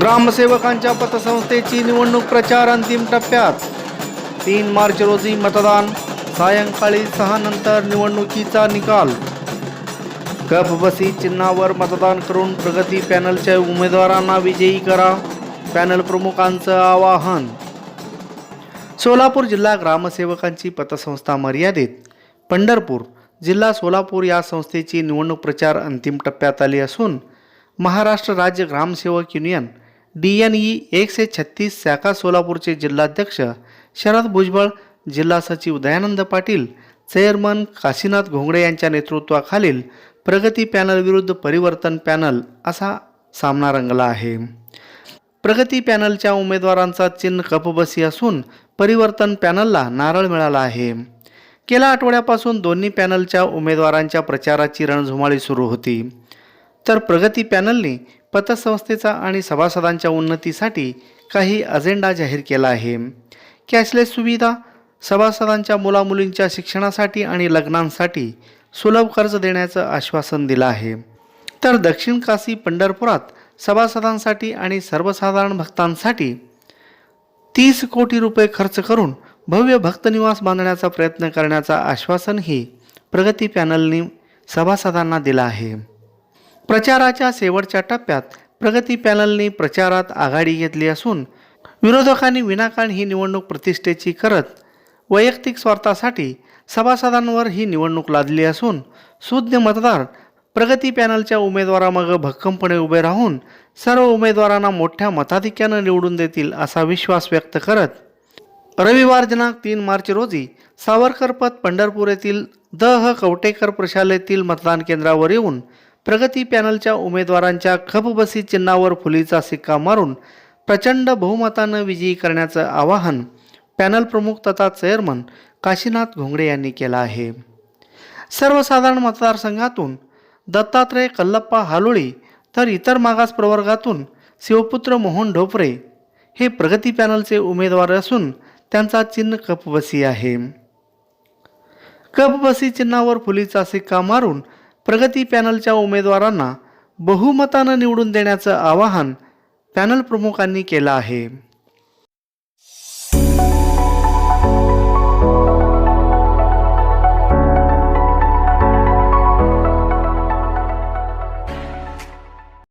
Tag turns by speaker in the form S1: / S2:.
S1: ग्रामसेवकांच्या पतसंस्थेची निवडणूक प्रचार अंतिम टप्प्यात. तीन मार्च रोजी मतदान सायंकाळी सहा नंतर निवडणुकीचा निकाल. कप बसी चिन्हावर मतदान करून प्रगती पॅनलच्या उमेदवारांना विजयी करा पॅनल प्रमुखांचं आवाहन. सोलापूर जिल्हा ग्रामसेवकांची पतसंस्था मर्यादित. पंढरपूर जिल्हा सोलापूर या संस्थेची निवडणूक प्रचार अंतिम टप्प्यात आली असून महाराष्ट्र राज्य ग्रामसेवक युनियन डी एन ई एकशे छत्तीस शाखा सोलापूरचे जिल्हाध्यक्ष शरद भुजबळ जिल्हा सचिव दयानंद पाटील चेअरमन काशीनाथ घोंगडे यांच्या नेतृत्वाखालील प्रगती पॅनल विरुद्ध परिवर्तन पॅनल असा सामना रंगला आहे. प्रगती पॅनलच्या उमेदवारांचा चिन्ह कपबसी असून परिवर्तन पॅनलला नारळ मिळाला आहे. गेल्या आठवड्यापासून दोन्ही पॅनलच्या उमेदवारांच्या प्रचाराची रणधुमाळी सुरू होती. तर प्रगती पॅनलने पतसंस्थेचा आणि सभासदांच्या उन्नतीसाठी काही अजेंडा जाहीर केला आहे. कॅशलेस सुविधा सभासदांच्या मुलामुलींच्या शिक्षणासाठी आणि लग्नांसाठी सुलभ कर्ज देण्याचं आश्वासन दिलं आहे. तर दक्षिण काशी पंढरपुरात सभासदांसाठी आणि सर्वसाधारण भक्तांसाठी तीस कोटी रुपये खर्च करून भव्य भक्तनिवास बांधण्याचा प्रयत्न करण्याचं आश्वासनही प्रगती पॅनलने सभासदांना दिलं आहे. प्रचाराच्या शेवटच्या टप्प्यात प्रगती पॅनलने प्रचारात आघाडी घेतली असून विरोधकांनी विनाकारण ही निवडणूक प्रतिष्ठेची करत वैयक्तिक स्वार्थासाठी सभासदांवर ही निवडणूक लादली असून सुज्ञ मतदार प्रगती पॅनलच्या उमेदवारामागं भक्कमपणे उभे राहून सर्व उमेदवारांना मोठ्या मताधिक्यानं निवडून देतील असा विश्वास व्यक्त करत रविवार दिनांक तीन मार्च रोजी सावरकरपत पंढरपूर येथील द ह कवटेकर प्रशालेतील मतदान केंद्रावर येऊन प्रगती पॅनलच्या उमेदवारांच्या खपबसी चिन्हावर फुलीचा सिक्का मारून प्रचंड बहुमतानं विजयी करण्याचं आवाहन पॅनल प्रमुख तथा चेअरमन काशीनाथ घोंगडे यांनी केलं आहे. सर्वसाधारण मतदारसंघातून दत्तात्रय कल्लप्पा हालोळी तर इतर मागास प्रवर्गातून शिवपुत्र मोहन ढोपरे हे प्रगती पॅनलचे उमेदवार असून त्यांचा चिन्ह कपबसी आहे. कपबसी चिन्हावर फुलीचा सिक्का मारून प्रगती पॅनलच्या उमेदवारांना बहुमतानं निवडून देण्याचं आवाहन पॅनल प्रमुखांनी केलं आहे.